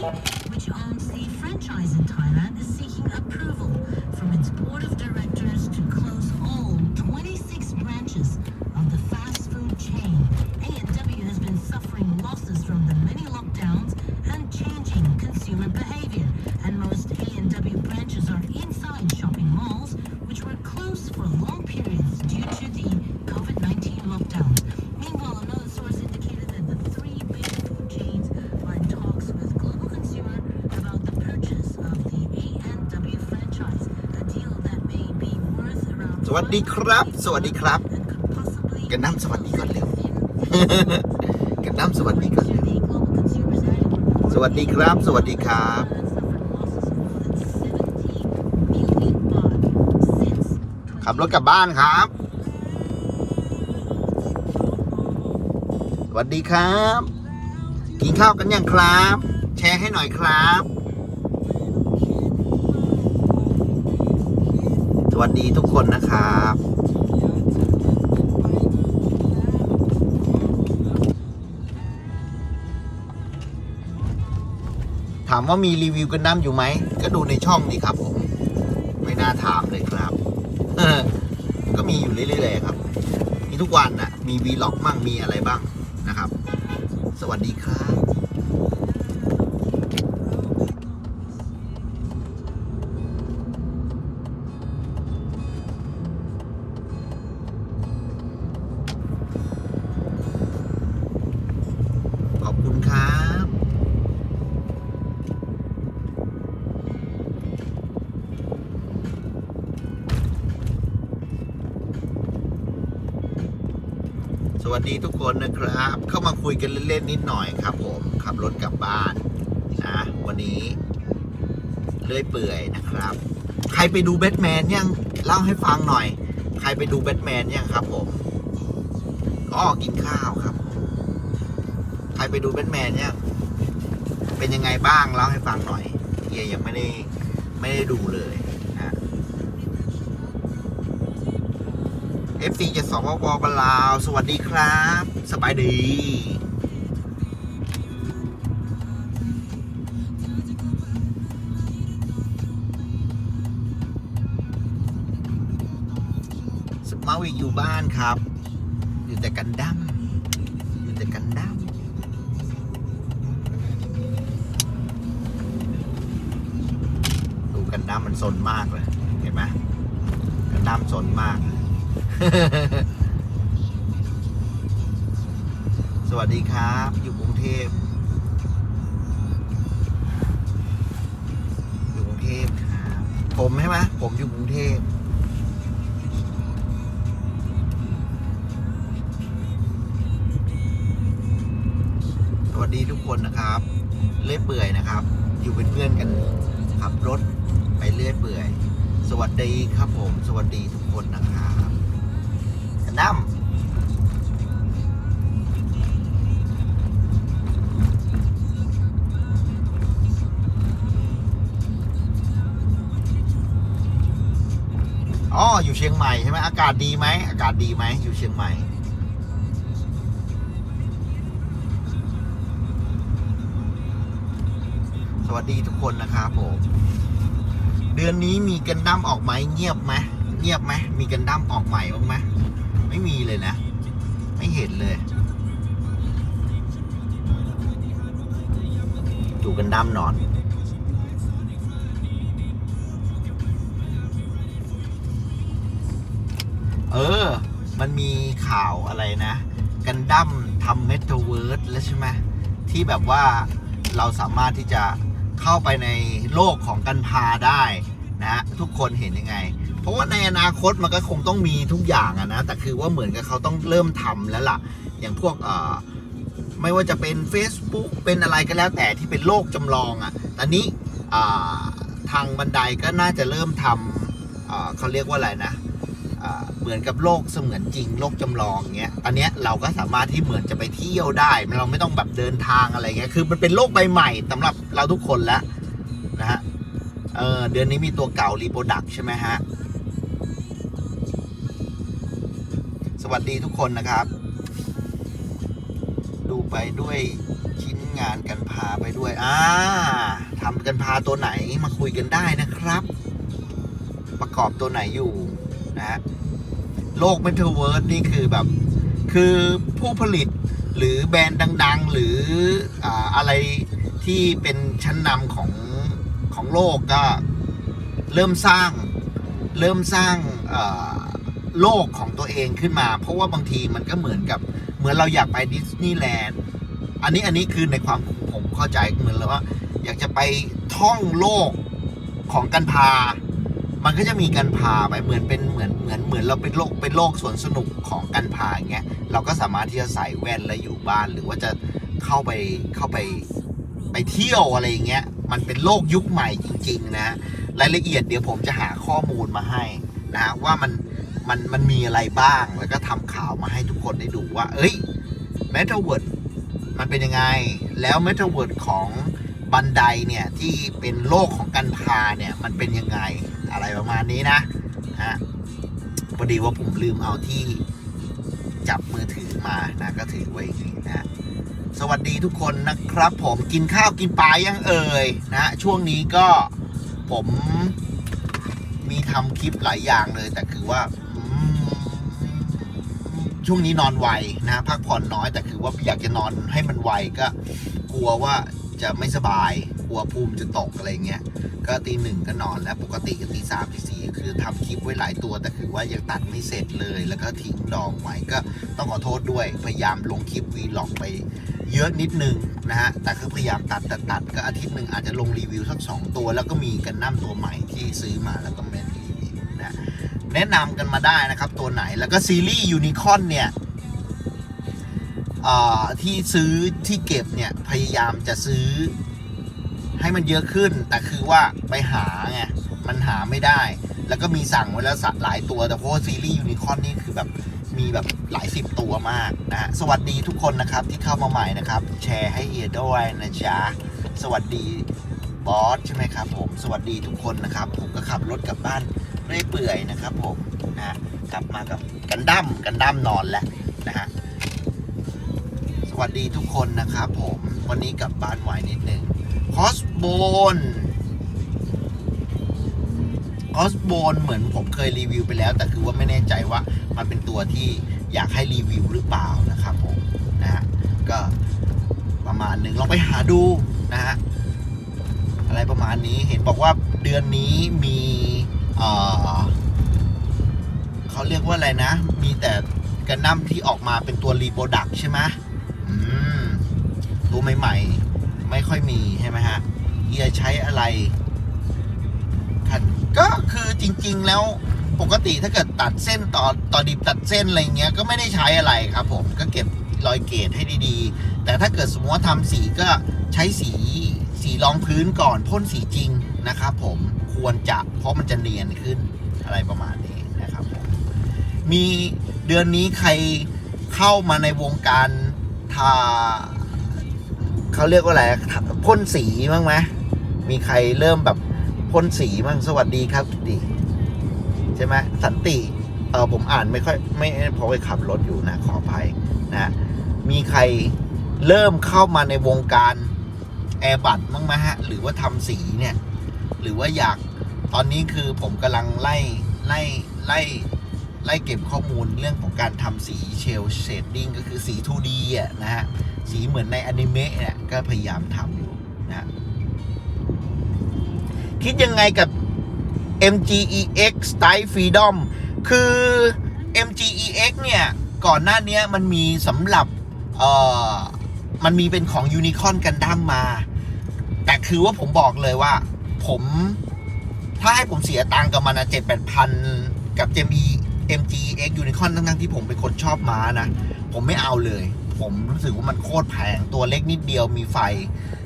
which owns the franchise in Thailand, is seeking approval from its board of directors สวัสดีครับ สวัสดีครับกันน้ำสวัสดีก่อนเร็วกันน้ำสวัสดีก่อนเร็วสวัสดีครับ สวัสดีครับขับรถกลับบ้านครับ สวัสดีครับ กินข้าวกันยังครับ แชร์ให้หน่อยครับ วัสดีทุกคนนะครับถามว่ามีรีวิวกันน้ำอยู่ไหม ก็ดูในช่องนี่ครับผม ไม่น่าถามเลยครับ ก็มีอยู่เรื่อยๆครับ มีทุกวันน่ะ มีวีล็อกมั่งมีอะไรบ้างนะครับ สวัสดีครับ วัสดีทุกคนนะครับ เข้ามาคุยกันเล่นๆนิดหน่อยครับ ผมขับรถกลับบ้านนะวันนี้เลื่อยเปื่อยนะครับ ใครไปดูแบทแมนยังเล่าให้ฟังหน่อย ใครไปดูแบทแมนยังครับ ผมก็กินข้าวครับ ใครไปดูแบทแมนยังเป็นยังไงบ้างเล่าให้ฟังหน่อยเฮียยังไม่ได้ไม่ได้ดูเลย FC จะสปปบลาว สวัสดีครับ สบายดี สมาวิกอยู่บ้านครับ อยู่แต่กันดั้มอยู่แต่กันดั้มดูกันดั้มมันซนมากเลย เห็นไหมกันดั้มซนมาก สวัสดีครับ อยู่กรุงเทพอยู่กรุงเทพครับ ผมใช่ไหมผมอยู่กรุงเทพสวัสดีทุกคนนะครับ เลื่อยเปื่อยนะครับ อยู่เป็นเพื่อนกันขับรถไปเลื่อยเปื่อย สวัสดีครับผม สวัสดีทุกคนนะครับ กันน้ำอ๋ออยู่เชียงใหม่ใช่ไหมอากาศดีไหมอากาศดีไหมอยู่เชียงใหม่ สวัสดีทุกคนนะครับผมเดือนนี้มีกันดั้มออกไหมเงียบไหมเงียบไหมมีกันดั้มออกใหม่บ้างไหม ไม่มีเลยนะ ไม่เห็นเลยดูกันดั้มนอน เออ มันมีข่าวอะไรนะ กันดั้มทำเมตาเวิร์สแล้วใช่ไหมที่แบบว่าเราสามารถที่จะเข้าไปในโลกของกันพาได้นะ ทุกคนเห็นยังไง เพราะว่าในอนาคตมันก็คงต้องมีทุกอย่างอะนะ แต่คือว่าเหมือนกับเขาต้องเริ่มทำแล้วล่ะ อย่างพวกเอ่อไม่ว่าจะเป็น Facebook เป็นอะไรก็แล้วแต่ที่เป็นโลกจำลองอะ่ะตอนนี้ทางบันไดก็น่าจะเริ่มทำเขาเรียกว่าอะไรนะเหมือนกับโลกเสมือนจริงโลกจำลองเงี้ย ตอนเนี้ยเราก็สามารถที่เหมือนจะไปเที่ยวได้เราไม่ต้องแบบเดินทางอะไรเงี้ย คือมันเป็นโลกใบใหม่สำหรับเราทุกคนแล้วนะฮะ เออเดือนนี้มีตัวเก่ารีโปรดักใช่ไหมฮะ วัสดีทุกคนนะครับ ดูไปด้วยชิ้นงานกันพาไปด้วยอ่าทำกันพาตัวไหนมาคุยกันได้นะครับ ประกอบตัวไหนอยู่นะฮะโลก m e t a เวิร์สนี่คือแบบ คือผู้ผลิตหรือแบรนด์ดัง ๆ หรืออ่าอะไรที่เป็นชั้นนำของของโลกก็เริ่มสร้างเริ่มสร้างอ่อ โลกของตัวเองขึ้นมา เพราะว่าบางทีมันก็เหมือนกับเหมือนเราอยากไปดิสนีย์แลนด์อันนี้อันนี้คือในความผมเข้าใจเหมือนเลยว่า อยากจะไปท่องโลกของกันพา มันก็จะมีกันพาไปเหมือนเป็นเหมือนเหมือนเหมือนเราเป็นโลกเป็นโลกสวนสนุกของกันพาอย่างเงี้ยเราก็สามารถที่จะใส่แว่นแล้วอยู่บ้าน หรือว่าจะเข้าไปเข้าไปไปเที่ยวอะไรอย่างเงี้ย มันเป็นโลกยุคใหม่จริง ๆ นะ รายละเอียดเดี๋ยวผมจะหาข้อมูลมาให้นะว่ามัน มันมันมีอะไรบ้าง แล้วก็ทำข่าวมาให้ทุกคนได้ดูว่า เอ้ย m e t a w o r d มันเป็นยังไง แล้ว m e t a w o r d ของบันไดเนี่ย ที่เป็นโลกของกันพาเนี่ย มันเป็นยังไงอะไรประมาณนี้นะฮะพอดีว่าผมลืมเอาที่จับมือถือมานะก็ถือไว้อย่างนี้นะสวัสดีทุกคนนะครับผมกินข้าวกินปลายังเอ่ยนะช่วงนี้ก็ผมมีทำคลิปหลายอย่างเลย แต่คือว่า ช่วงนี้นอนไวนะพักผ่อนน้อยแต่คือว่าอยากจะนอนให้มันไวก็กลัวว่าจะไม่สบายกลัวภูมิจะตกอะไรเงี้ยก็ตีหนึ่งก็นอนแล้วปกติก็ตีสามตีสี่คือทำคลิปไว้หลายตัวแต่คือว่ายังตัดไม่เสร็จเลย แล้วก็ทิ้งดองไว้ก็ต้องขอโทษด้วยพยายามลงคลิปวีล็อกไปเยอะนิดนึงนะฮะแต่คือพยายามตัดตัดตัดก็อาทิตย์หนึ่งอาจจะลงรีวิวสักสองตัว แล้วก็มีกันน้ำตัวใหม่ที่ซื้อมาแล้วก็ไม่ได้รีวิวนะ แนะนำกันมาได้นะครับตัวไหนแล้วก็ซีรีส์ยูนิคอนเนี่ยที่ซื้อที่เก็บเนี่ยพยายามจะซื้อให้มันเยอะขึ้น แต่คือว่าไปหาไงมันหาไม่ได้ แล้วก็มีสั่งไว้แล้วสักหลายตัวแต่เพราะว่าซีรีส์ยูนิคอนนี่คือแบบมีแบบหลายสิบตัวมากนะฮะสวัสดีทุกคนนะครับที่เข้ามาใหม่นะครับ แชร์ให้เอียด้วยนะจ๊ะสวัสดีบอสใช่ไหมครับผม สวัสดีทุกคนนะครับ ผมก็ขับรถกลับบ้าน เรื่อยเปื่อยนะครับผมนะฮะกลับมากับกันดั้มกันดั้มนอนแล้วนะฮะสวัสดีทุกคนนะครับผมวันนี้กลับบ้านไหวนิดนึงคอสโบนคอสโบนเหมือนผมเคยรีวิวไปแล้ว แต่คือว่าไม่แน่ใจว่ามันเป็นตัวที่อยากให้รีวิวหรือเปล่านะครับผมนะฮะก็ประมาณหนึ่งลองไปหาดูนะฮะอะไรประมาณนี้เห็นบอกว่าเดือนนี้มี เขาเรียกว่าอะไรนะ มีแต่กันนัมที่ออกมาเป็นตัวรีโปรดักใช่ไหมตัวใหม่ๆ ไม่ค่อยมีใช่ไหมฮะเฮียใช้อะไรคันก็คือจริง ๆ แล้วปกติถ้าเกิดตัดเส้นต่อต่อดิบตัดเส้นอะไรเงี้ยก็ไม่ได้ใช้อะไรครับผมก็เก็บรอยเกตให้ดีๆ แต่ถ้าเกิดสมมติว่าทำสีก็ใช้สีสีรองพื้นก่อนพ่นสีจริง นะครับผมควรจะเพราะมันจะเนียนขึ้นอะไรประมาณนี้นะครับผมมีเดือนนี้ใครเข้ามาในวงการทาเขาเรียกว่าอะไรพ่นสีบ้างไหมมีใครเริ่มแบบพ่นสีบ้างสวัสดีครับดีใช่ไหมสันติเออผมอ่านไม่ค่อยไม่เพราะไปขับรถอยู่นะขออภัยนะมีใครเริ่มเข้ามาในวงการแอร์บัตบ้างไหมฮะ หรือว่าทำสีเนี่ย หรือว่าอยากตอนนี้คือผมกำลังไล่ไล่ไล่ไล่เก็บข้อมูลเรื่องของการทำสีเชลเชดดิ้งก็คือสี 2D อะนะฮะ สีเหมือนในอนิเมะเนี่ยก็พยายามทำอยู่นะคิดยังไงกับ MGEX Style Freedom คือ MGEX เนี่ย ก่อนหน้านี้มันมีสำหรับเอ่อมันมีเป็นของ Unicorn กันดั้มมา แต่คือว่าผมบอกเลยว่า ผมถ้าให้ผมเสียตังกับมันนะเจ็ดแปดพันกับ JME MGX Unicorn ทั้งๆที่ผมเป็นคนชอบม้านะ ผมไม่เอาเลย ผมรู้สึกว่ามันโคตรแพงตัวเล็กนิดเดียวมีไฟ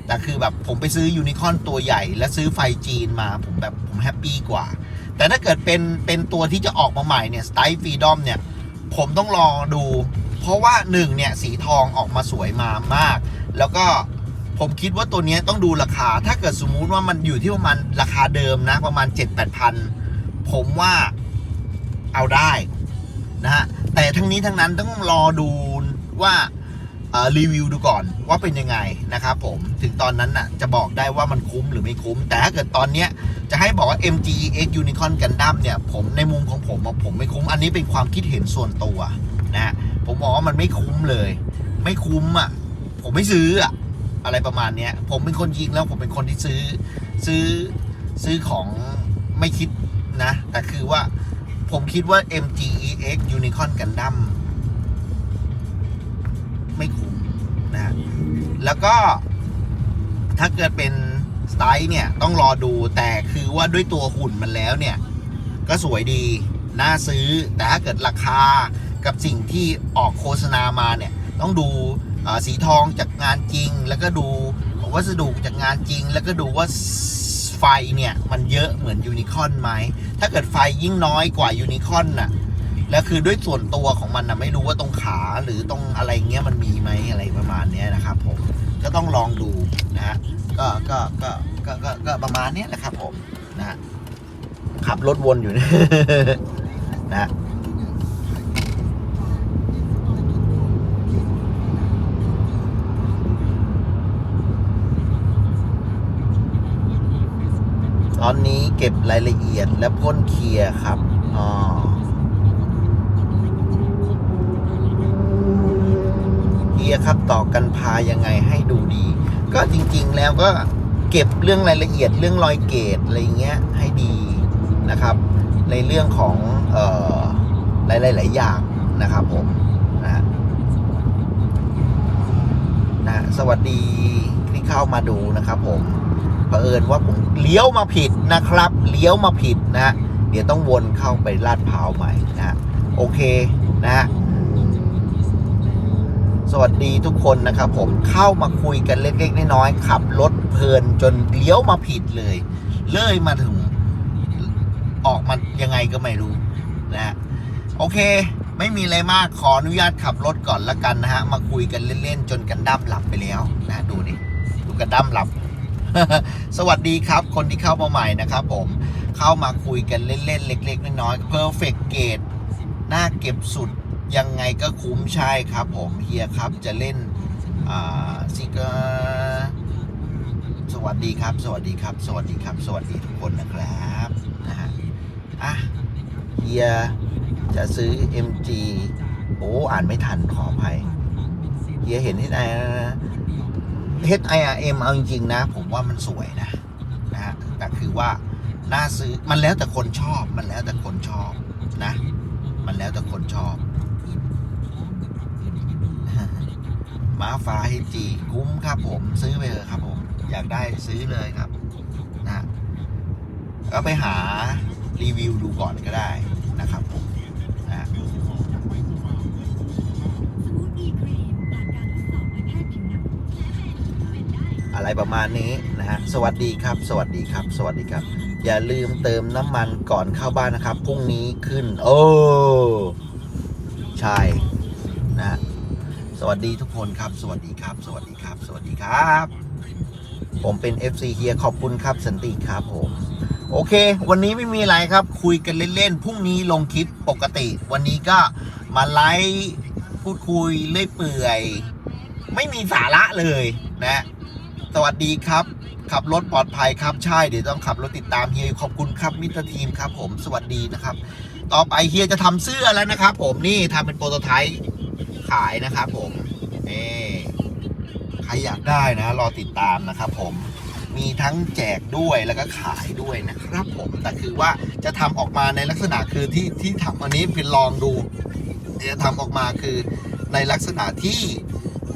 แต่คือแบบผมไปซื้อยูนิคอนตัวใหญ่ และซื้อไฟจีนมาผมแบบผมแฮปปี้กว่า แต่ถ้าเกิดเป็นเป็นตัวที่จะออกมาใหม่เนี่ย Style Freedom เนี่ย ผมต้องรอดู เพราะว่าหนึ่งเนี่ยสีทองออกมาสวยมามาก แล้วก็ ผมคิดว่าตัวนี้ต้องดูราคา ถ้าเกิดสมมุติว่ามันอยู่ที่ประมาณราคาเดิมนะ ประมาณ 7-8พันผมว่าเอาได้นะฮะ แต่ทั้งนี้ทั้งนั้นต้องรอดูว่ารีวิวดูก่อนว่าเป็นยังไงนะครับผมถึงตอนนั้นน่ะจะบอกได้ว่ามันคุ้มหรือไม่คุ้ม แต่ถ้าเกิดตอนเนี้ยจะให้บอกว่า MG X Unicorn Gundam เนี่ย ผมในมุมของผมอะผมไม่คุ้มอันนี้เป็นความคิดเห็นส่วนตัวนะฮะผมบอกว่ามันไม่คุ้มเลย ไม่คุ้มอะผมไม่ซื้ออะ อะไรประมาณเนี้ย ผมเป็นคนยิงแล้วผมเป็นคนที่ซื้อซื้อซื้อของไม่คิดนะ แต่คือว่าผมคิดว่า MGEX Unicorn Gundam ไม่คุ้มนะฮะแล้วก็ถ้าเกิดเป็นสไตล์เนี่ย ต้องรอดูแต่คือว่าด้วยตัวหุ่นมันแล้วเนี่ย ก็สวยดี น่าซื้อ แต่ถ้าเกิดราคากับสิ่งที่ออกโฆษณามาเนี่ย ต้องดู สีทองจากงานจริง แล้วก็ดูวัสดุจากงานจริง แล้วก็ดูว่าไฟเนี่ย มันเยอะเหมือนยูนิคอนไหม ถ้าเกิดไฟยิ่งน้อยกว่ายูนิคอนน่ะแล้วคือด้วยส่วนตัวของมันนะไม่รู้ว่าตรงขาหรือตรงอะไรเงี้ยมันมีไหมอะไรประมาณนี้นะครับผมก็ต้องลองดูนะฮะก็ก็ก็ก็ก็ก็ประมาณนี้ยนะครับผมนะขับรถวนอยู่นะฮะ ตอนนี้เก็บรายละเอียดและพ่นเคลียร์ครับอ๋อเฮียครับต่อกันพายังไงให้ดูดี ก็จริงๆแล้วก็เก็บเรื่องรายละเอียดเรื่องรอยเกตอะไรเงี้ยให้ดีนะครับ ในเรื่องของเอ่อหลายๆอย่างนะครับผมนะนะสวัสดีที่เข้ามาดูนะครับผม เผอิญว่าผมเลี้ยวมาผิดนะครับ เลี้ยวมาผิดนะเดี๋ยวต้องวนเข้าไปลาดพร้าวใหม่นะโอเคนะสวัสดีทุกคนนะครับ ผมเข้ามาคุยกันเล็กๆน้อยๆขับรถเพลินจนเลี้ยวมาผิดเลย เลยมาถึงออกมายังไงก็ไม่รู้นะฮะโอเค ไม่มีอะไรมากขออนุญาตขับรถก่อนละกันนะฮะ มาคุยกันเล่นๆ จนกันดั้มหลับไปแล้วนะ ดูดิดูกันดั้มหลับ สวัสดีครับ คนที่เข้ามาใหม่นะครับผมเข้ามาคุยกันเล่นๆ เล็ก ๆ น้อยๆ perfect gate หน้าเก็บสุดยังไงก็คุ้มใช่ครับผมเฮียครับจะเล่นซิกเกอร์สวัสดีครับ สวัสดีครับ สวัสดีครับ สวัสดีทุกคนนะครับนะฮะอะเฮียจะซื้อ MG โอ้อ่านไม่ทันขออภัยเฮียเห็นที่ไหน HIRM เอาจริงๆนะ ผมว่ามันสวยนะนะฮะแต่คือว่าน่าซื้อมันแล้วแต่คนชอบ มันแล้วแต่คนชอบนะ มันแล้วแต่คนชอบม้าฟ้าเฮจีคุ้มครับผมซื้อไปเลยครับผม อยากได้ซื้อเลยครับนะก็ไปหารีวิวดูก่อนก็ได้นะครับผมนะ อะไรประมาณนี้นะฮะสวัสดีครับ สวัสดีครับ สวัสดีครับ อย่าลืมเติมน้ำมันก่อนเข้าบ้านนะครับพรุ่งนี้ขึ้น โอ้ใช่นะฮะสวัสดีทุกคนครับ สวัสดีครับ สวัสดีครับ สวัสดีครับ ผมเป็น FC เฮียขอบคุณครับสันติครับผมโอเค วันนี้ไม่มีอะไรครับ คุยกันเล่นๆ พรุ่งนี้ลงคลิปปกติ วันนี้ก็มาไลฟ์พูดคุยเลื่อยเปื่อย ไม่มีสาระเลยนะ สวัสดีครับ ขับรถปลอดภัยครับใช่เดี๋ยวต้องขับรถติดตามเฮียอยู่ขอบคุณครับมิตรทีมครับ ผมสวัสดีนะครับ ต่อไปเฮียจะทำเสื้อแล้วนะครับ ผมนี่ทำเป็นโปรโตไทป์ขายนะครับ ผมนี่ใครอยากได้นะ รอติดตามนะครับ ผมมีทั้งแจกด้วยแล้วก็ขายด้วยนะครับผมแต่คือว่าจะทำออกมาในลักษณะคือที่ที่ทำอันนี้เป็นลองดูจะทำออกมาคือในลักษณะที่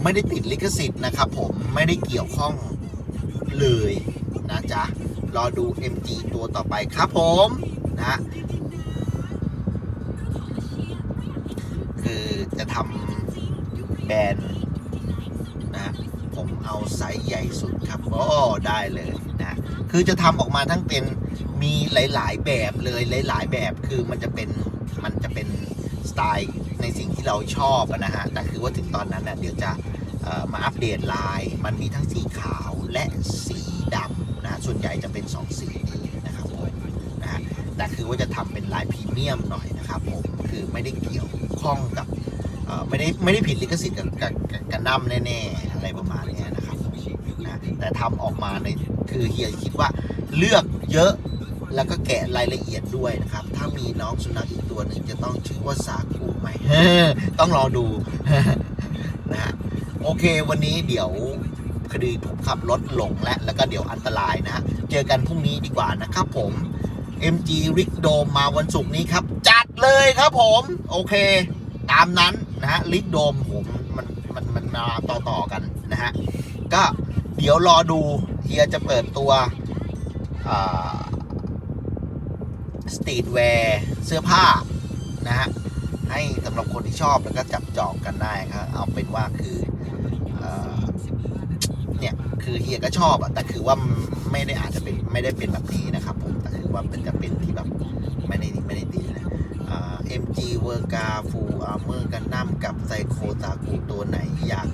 ไม่ได้ติดลิขสิทธิ์นะครับผมไม่ได้เกี่ยวข้องเลยนะจ๊ะ รอดู MG ตัวต่อไปครับผมนะคือจะทำแบรนด์นะผมเอาไซส์ใหญ่สุดครับโอ้ได้เลยนะคือจะทำออกมาทั้งเป็นมีหลาย ๆ แบบเลยหลาย ๆ แบบคือมันจะเป็นมันจะเป็นสไตล์ในสิ่งที่เราชอบนะฮะแต่คือว่าถึงตอนนั้นนะเดี๋ยวจะ มาอัปเดตลาย มันมีทั้งสีขาวและสีดำนะส่วนใหญ่จะเป็น 2 สีนี้นะครับผมนะฮะแต่คือว่าจะทำเป็นลายพรีเมียมหน่อยนะครับผมคือไม่ได้เกี่ยวข้องกับไม่ได้ไม่ได้ผิดลิขสิทธิ์กับกับกันดั้มแน่ๆอะไรประมาณนี้นะครับนะแต่ทำออกมาในคือเฮียคิดว่าเลือกเยอะแล้วก็แกะรายละเอียดด้วยนะครับ ถ้ามีน้องสุนัขอีกตัวหนึ่งจะต้องชื่อว่าสากูไหมต้องรอดูนะฮะ โอเค วันนี้เดี๋ยวคดีผมขับรถหลงและแล้วก็เดี๋ยวอันตรายนะ เจอกันพรุ่งนี้ดีกว่านะครับผม MG Rick d o m มาวันศุกร์นี้ครับ จัดเลยครับผม โอเค ตามนั้นนะฮะ Rick Dome ผมมันมันมันมาต่อต่อกันนะฮะ ก็เดี๋ยวรอดูเฮียจะเปิดตัวสตรีทแวร์เสื้อผ้านะฮะ ให้สำหรับคนที่ชอบแล้วก็จับจองกันได้ครับ เอาเป็นว่าคือ เนี่ยคือเฮียก็ชอบอะแต่คือว่าไม่ได้อาจจะเป็นไม่ได้เป็นแบบนี้นะครับผมแต่คือว่าเป็นจะเป็นที่แบบไม่ได้ไม่ได้ดีนะเอ่า MG เวอร์กาฟูอาร์เมอร์กันนัมกับไซโคตากูตัวไหนอยาก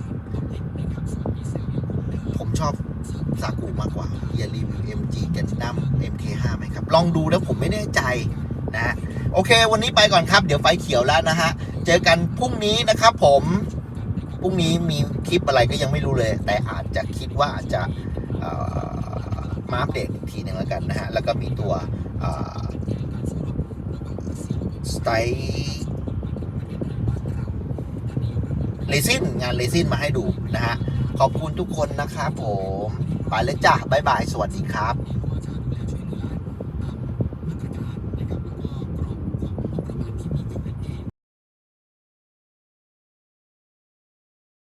ผมชอบซากุมากกว่าอย่ารีวิว MG กันดั้ม MK5 ไหมครับ ลองดูแล้วผมไม่แน่ใจนะฮะโอเค วันนี้ไปก่อนครับ เดี๋ยวไฟเขียวแล้วนะฮะ เจอกันพรุ่งนี้นะครับผม พรุ่งนี้มีคลิปอะไรก็ยังไม่รู้เลย แต่อาจจะคิดว่าอาจจะมาอัปเดตอีกทีหนึ่งแล้วกันนะฮะ แล้วก็มีตัวสไตล์เลซินงานเลซินมาให้ดูนะฮะ ขอบคุณทุกคนนะครับผม ไปเลยจ้าบ๊ายบาย สวัสดีครับ